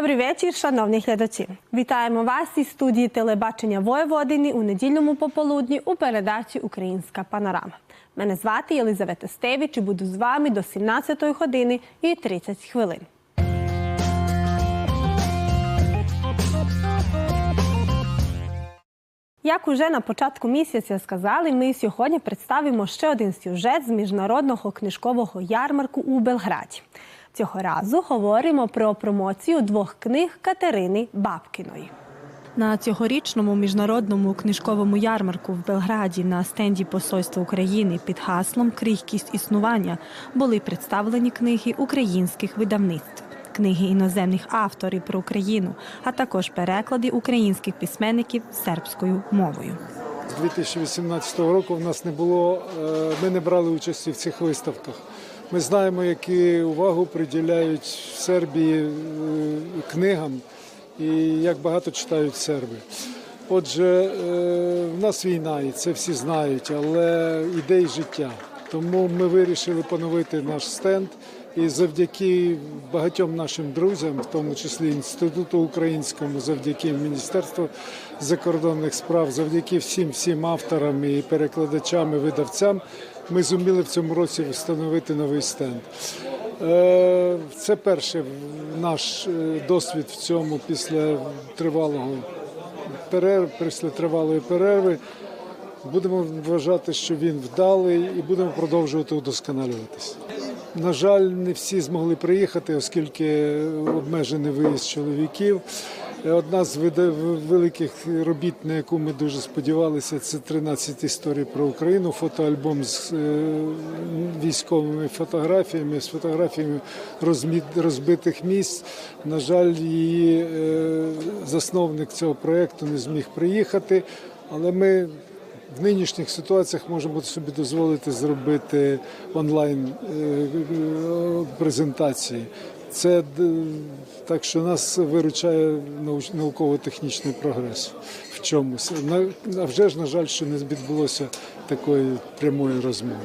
Добрий вечір, шановні глядачі. Вітаємо вас із студії телебачення Воєводини у недільному пополудні у передачі Українська панорама. Мене звати Єлизавета Стевич і буду з вами до 17 години і 30 хвилин. Як уже на початку місяця сказали, ми сьогодні представимо ще один сюжет з міжнародного книжкового ярмарку у Белграді. Цього разу говоримо про промоцію двох книг Катерини Бабкіної. На цьогорічному міжнародному книжковому ярмарку в Белграді на стенді Посольства України під гаслом Крихкість існування були представлені книги українських видавництв, книги іноземних авторів про Україну, а також переклади українських письменників сербською мовою. З 2018 року в нас не було, е, ми не брали участі в цих виставках. Ми знаємо, які увагу приділяють в Сербії е, книгам і як багато читають серби. Отже, е, в нас війна, і це всі знають, але ідеї життя. Тому ми вирішили поновити наш стенд. І завдяки багатьом нашим друзям, в тому числі інституту українському, завдяки Міністерству закордонних справ, завдяки всім всім авторам і перекладачам і видавцям, ми зуміли в цьому році встановити новий стенд. Е, Це перший наш е, досвід в цьому після тривалого перерви, після тривалої перерви. Будемо вважати, що він вдалий, і будемо продовжувати удосконалюватися. На жаль, не всі змогли приїхати, оскільки обмежений виїзд чоловіків. Одна з великих робіт, на яку ми дуже сподівалися, це 13 історій про Україну. Фотоальбом з е, військовими фотографіями, з фотографіями розбитих місць. На жаль, її е, засновник цього проєкту не зміг приїхати, але ми в нинішніх ситуаціях можемо собі дозволити зробити онлайн е, е, презентації. Це так, що нас виручає науково-технічний прогрес в чомусь. А вже ж, на жаль, що не відбулося такої прямої розмови.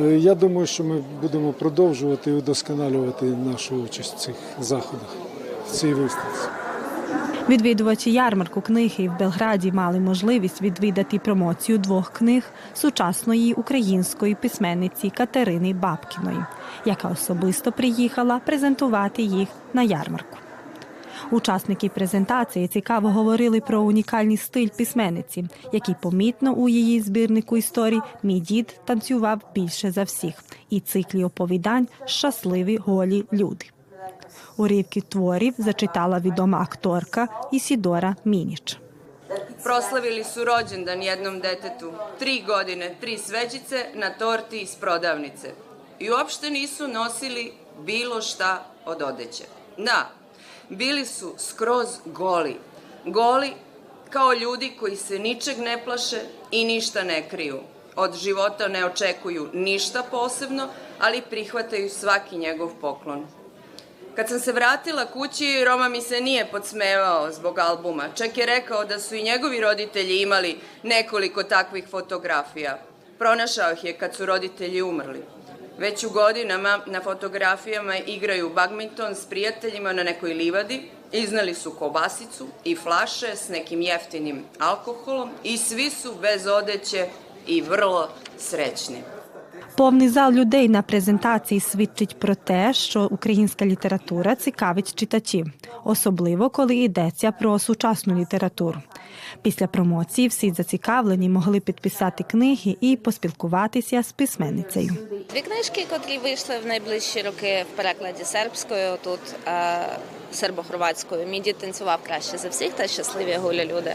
Е, Я думаю, що ми будемо продовжувати і удосконалювати нашу участь в цих заходах, в цій виставці. Відвідувачі ярмарку книги в Белграді мали можливість відвідати промоцію двох книг сучасної української письменниці Катерини Бабкіної, яка особисто приїхала презентувати їх на ярмарку. Учасники презентації цікаво говорили про унікальний стиль письменниці, який помітно у її збірнику історій мій дід танцював більше за всіх, і циклі оповідань Щасливі голі люди. Уривки творів зачитала відома акторка Ісідора Мініч. Proslavili su rođendan jednom detetu. Tri godine, tri svećice na torti iz prodavnice. I uopšte nisu nosili bilo šta od odeće. Da, bili su skroz goli. Goli kao ljudi koji se ničeg ne plaše i ništa ne kriju. Od života ne očekuju ništa posebno, ali prihvataju svaki njegov poklon. Kad sam se vratila kući, Roma mi se nije podsmevao zbog albuma. Čak je rekao da su i njegovi roditelji imali nekoliko takvih fotografija. Pronašao ih je kad su roditelji umrli. Već u godinama na fotografijama igraju badminton s prijateljima na nekoj livadi, iznali su kobasicu i flaše s nekim jeftinim alkoholom i svi su bez odeće i vrlo srećni. Повний зал людей на презентації свідчить про те, що українська література цікавить читачів, особливо коли йдеться про сучасну літературу. Після промоції всі зацікавлені могли підписати книги і поспілкуватися з письменницею. Дві книжки, котрі вийшли в найближчі роки в перекладі сербською, тут е, сербо-хорватською. Мій дід танцював краще за всіх та щасливі гуля люди.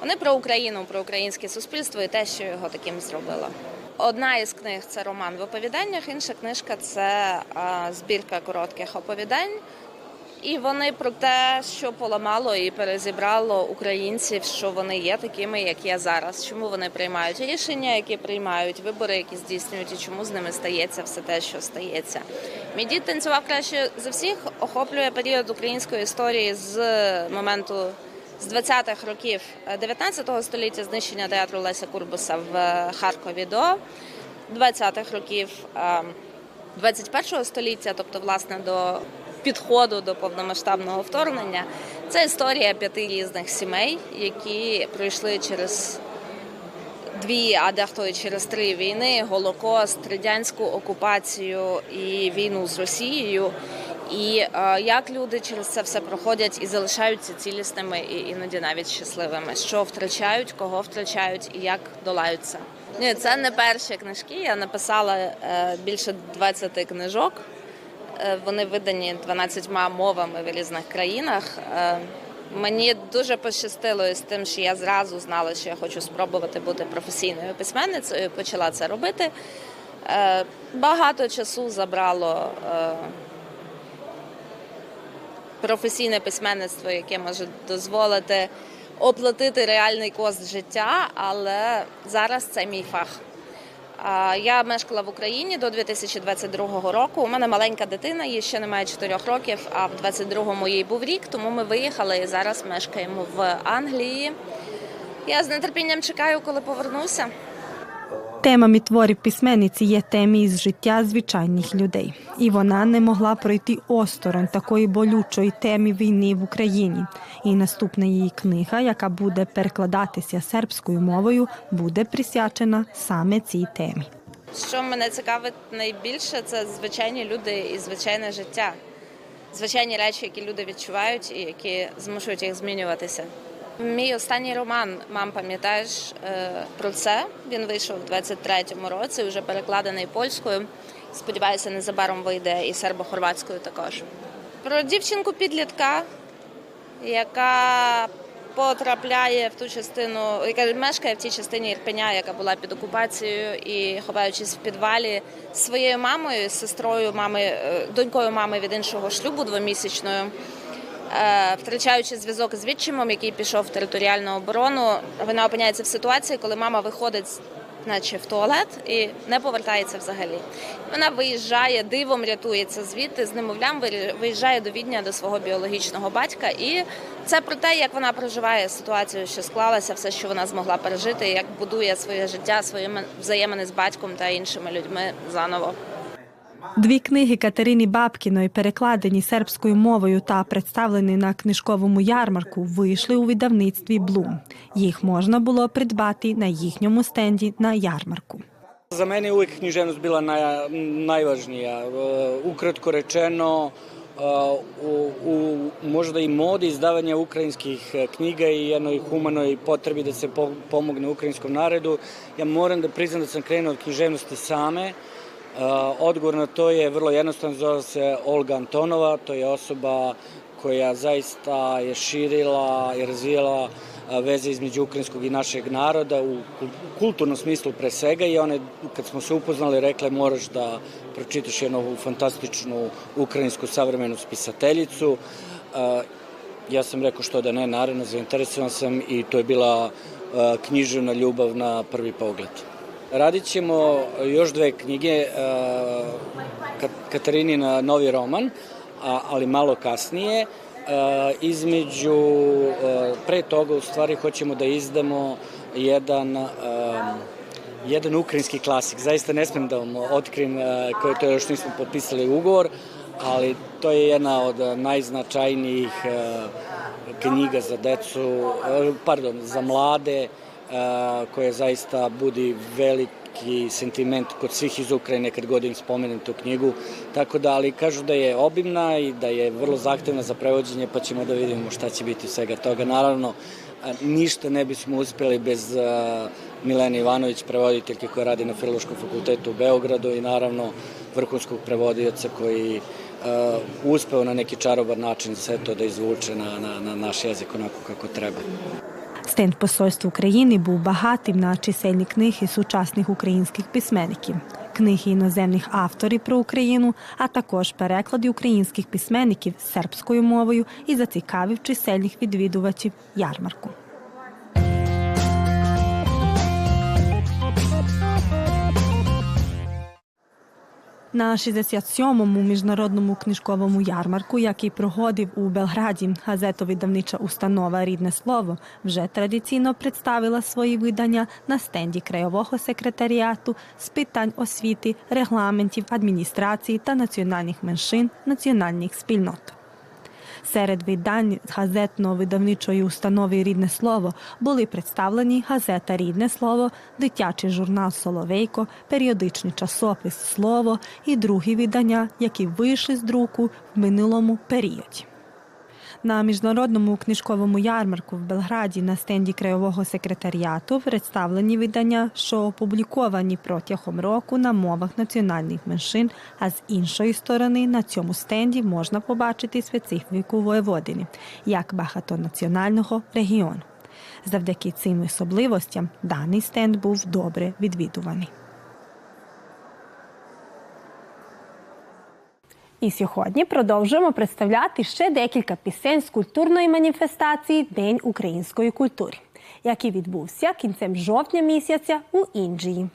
Вони про Україну, про українське суспільство і те, що його таким зробило. Одна із книг це роман в оповіданнях, інша книжка це збірка коротких оповідань. І вони про те, що поламало і перезібрало українців, що вони є такими, як є зараз. Чому вони приймають рішення, які приймають вибори, які здійснюють, і чому з ними стається все те, що стається. Мій дід танцював краще за всіх, охоплює період української історії з моменту з 20-х років 19 століття знищення театру Леся Курбуса в Харкові до 20-х років. е, 21 століття, тобто власне до підходу до повномасштабного вторгнення. Це історія п'яти різних сімей, які пройшли через дві, а дехто і через три війни: Голокост, радянську окупацію і війну з Росією. І е, як люди через це все проходять і залишаються цілісними, і іноді навіть щасливими, що втрачають, кого втрачають і як долаються. Ні, це не перші книжки. Я написала е, більше 20 книжок. Е, Вони видані 12 мовами в різних країнах. Мені дуже пощастило з тим, що я зразу знала, що я хочу спробувати бути професійною письменницею. Почала це робити. Багато часу забрало професійне письменництво, яке може дозволити оплатити реальний кост життя, але зараз це мій фах. Я мешкала в Україні до 2022 року. У мене маленька дитина, їй ще немає 4 років, а в 22-му їй був рік, тому ми виїхали і зараз мешкаємо в Англії. Я з нетерпінням чекаю, коли повернуся. Темами творів письменниці є теми із життя звичайних людей, і вона не могла пройти осторонь такої болючої теми війни в Україні. І наступна її книга, яка буде перекладатися сербською мовою, буде присвячена саме цій темі. Що мене цікавить найбільше, це звичайні люди і звичайне життя. Звичайні речі, які люди відчувають і які змушують їх змінюватися. Мій останній роман Мам, пам'ятаєш е, про це. Він вийшов у 23-му році, вже перекладений польською. Сподіваюся, незабаром вийде і сербо-хорватською також. Про дівчинку підлітка, яка потрапляє в ту частину, яка мешкає в тій частині Ірпеня, яка була під окупацією, і ховаючись в підвалі своєю мамою, сестрою мами, е, донькою мами від іншого шлюбу двомісячною. Е, Втрачаючи зв'язок з відчимом, який пішов в територіальну оборону, вона опиняється в ситуації, коли мама виходить, наче в туалет, і не повертається взагалі. Вона виїжджає, дивом рятується звідти з немовлям, виїжджає- до Відня до свого біологічного батька. І це про те, як вона проживає ситуацію, що склалася, все, що вона змогла пережити, як будує своє життя, свої взаємини з батьком та іншими людьми заново. Дві книги Катерини Бабкіної, перекладені сербською мовою та представлені на книжковому ярмарку, вийшли у видавництві Блум. Їх можна було придбати на їхньому стенді на ярмарку. E, e, u, u možda i modi izdavanja ukrajinskih e, knjiga i jednoj humanoj potrebi da se po- pomogne ukrajinskom narodu, ja moram da priznam da sam krenuo od književnosti same. E, Odgovor na to je vrlo jednostavan, zove se Olga Antonova, to je osoba koja zaista je širila i razvijala a, veze između ukrajinskog i našeg naroda u kul- kulturnom smislu pre svega i one kad smo se upoznali rekle moraš da pročitaš jednu ovu fantastičnu ukrajinsku savremenu spisateljicu. A, Ja sam rekao što da ne, naravno zainteresovan sam i to je bila književna ljubav na prvi pogled. Radit ćemo još dve knjige, Kat- Katarinina novi roman, ali malo kasnije. E, između, e, pre toga u stvari hoćemo da izdamo jedan, e, jedan ukrajinski klasik. Zaista ne smem da vam otkrim e, koje to još nismo potpisali ugovor, ali to je jedna od najznačajnijih e, knjiga za decu, e, pardon, za mlade, e, koje zaista budi veliki sentiment kod svih iz Ukrajine kad god im spomenem tu knjigu. Tako da, ali kažu da je obimna i da je vrlo zahtevna za prevođenje, pa ćemo da vidimo šta će biti svega toga. Naravno, ništa ne bismo uspeli bez Milene Ivanović, prevoditeljke koja radi na Filološkom fakultetu u Beogradu i naravno vrhunskog prevodioca koji uh, uspeo na neki čarobar način sve to da izvuče na, na, na naš jezik onako kako treba. Стенд Посольства України був багатим на чисельні книги сучасних українських письменників, книги іноземних авторів про Україну, а також переклади українських письменників сербською мовою і зацікавив чисельних відвідувачів ярмарку. На 67-му міжнародному книжковому ярмарку, який проходив у Белграді, газетовидавнича установа Рідне слово вже традиційно представила свої видання на стенді краєвого секретаріату з питань освіти, регламентів, адміністрації та національних меншин національних спільнот. Серед видань газетно-видавничої установи Рідне слово були представлені газета Рідне слово, дитячий журнал Соловейко, періодичний часопис Слово і другі видання, які вийшли з друку в минулому періоді. На міжнародному книжковому ярмарку в Белграді на стенді краєвого секретаріату представлені видання, що опубліковані протягом року на мовах національних меншин. А з іншої сторони на цьому стенді можна побачити специфіку воєводини як багатонаціонального регіону. Завдяки цим особливостям даний стенд був добре відвідуваний. І сьогодні продовжуємо представляти ще декілька пісень з культурної маніфестації День української культури, який відбувся кінцем жовтня місяця у Інджії.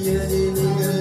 yerini gör.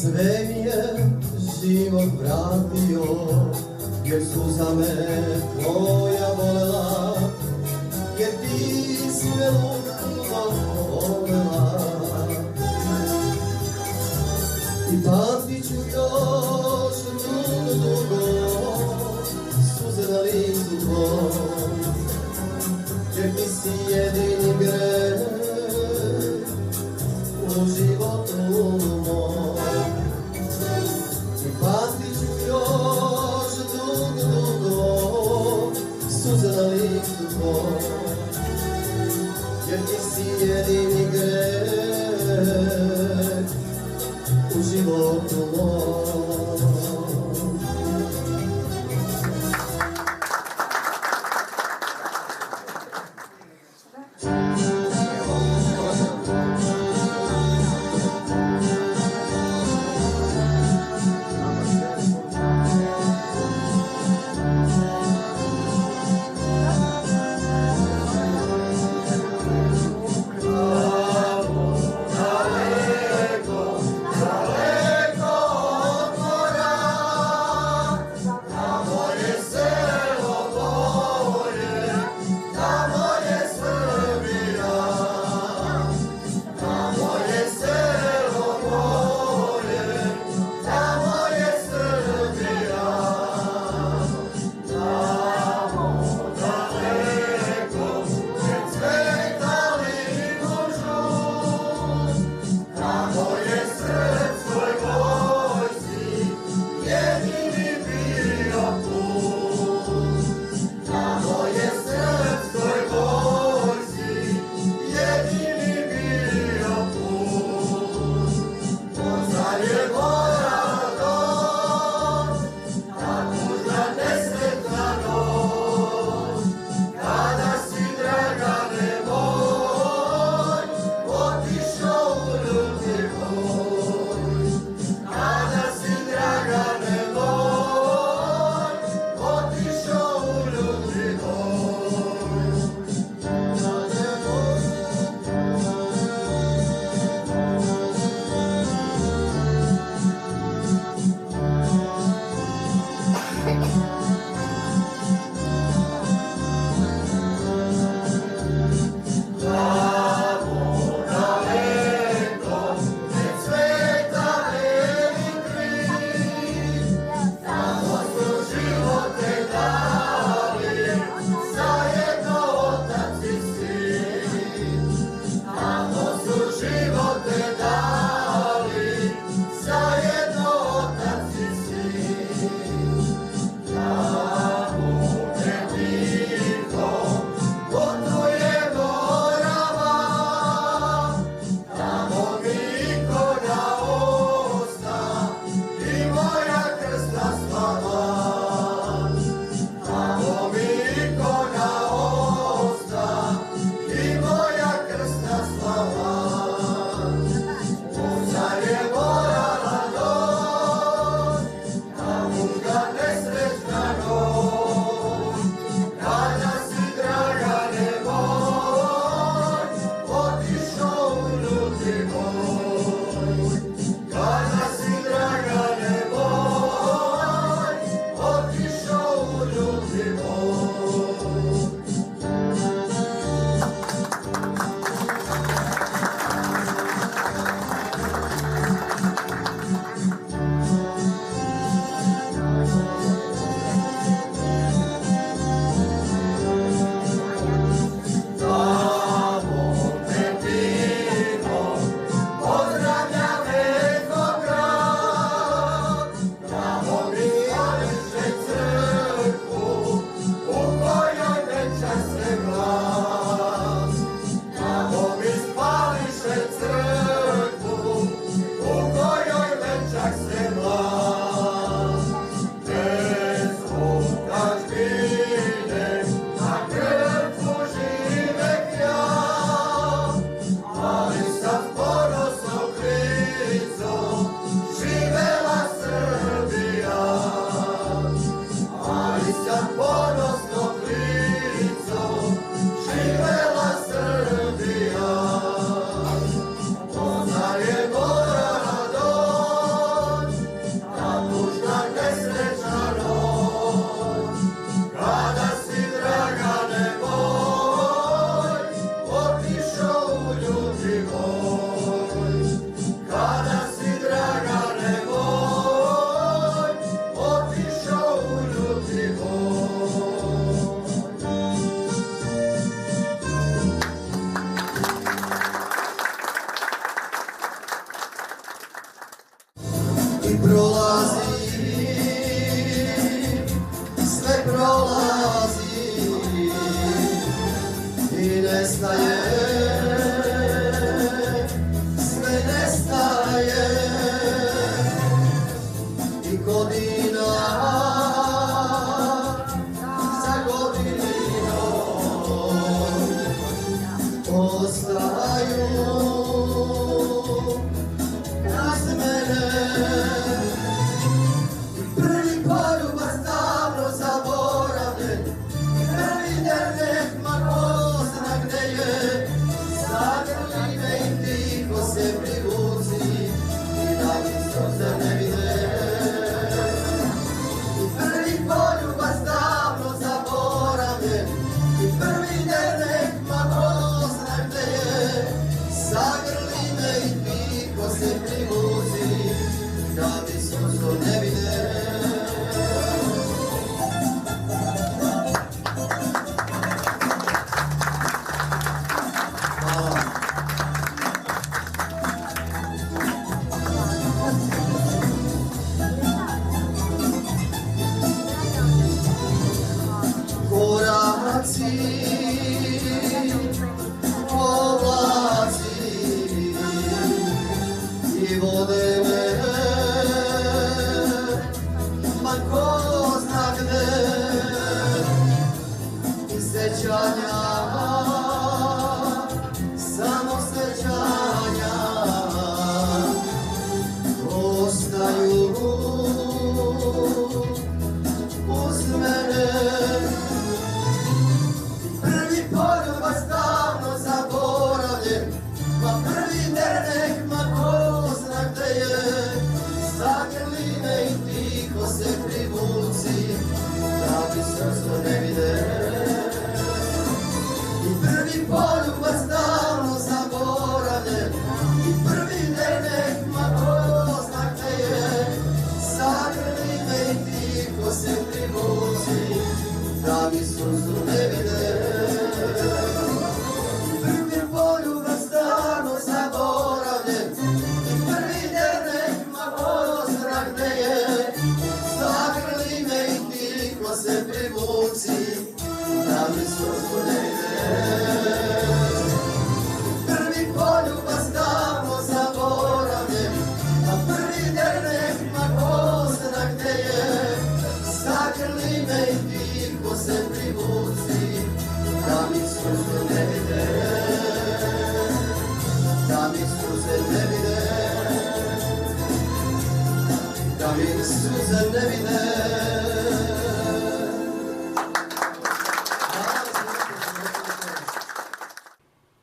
Sve mi je život vratio, jer su za me tvoja volela, jer ti si me lukno volela. I patit ću još dugo, dugo, suze na licu tvoj, jer ti si jedini gre. u životu.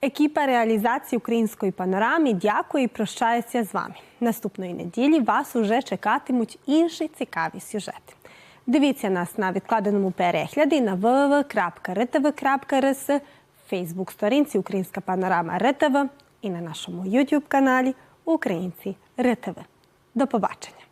Екіпа реалізації української панорами дякує і прощається з вами. Наступної неділі вас уже чекатимуть інші цікаві сюжети. Дивіться нас на відкладеному перегляді на www.rtv.rs, Фейсбук сторінці Українська панорама РТВ і на нашому YouTube каналі Українці РТВ. До побачення!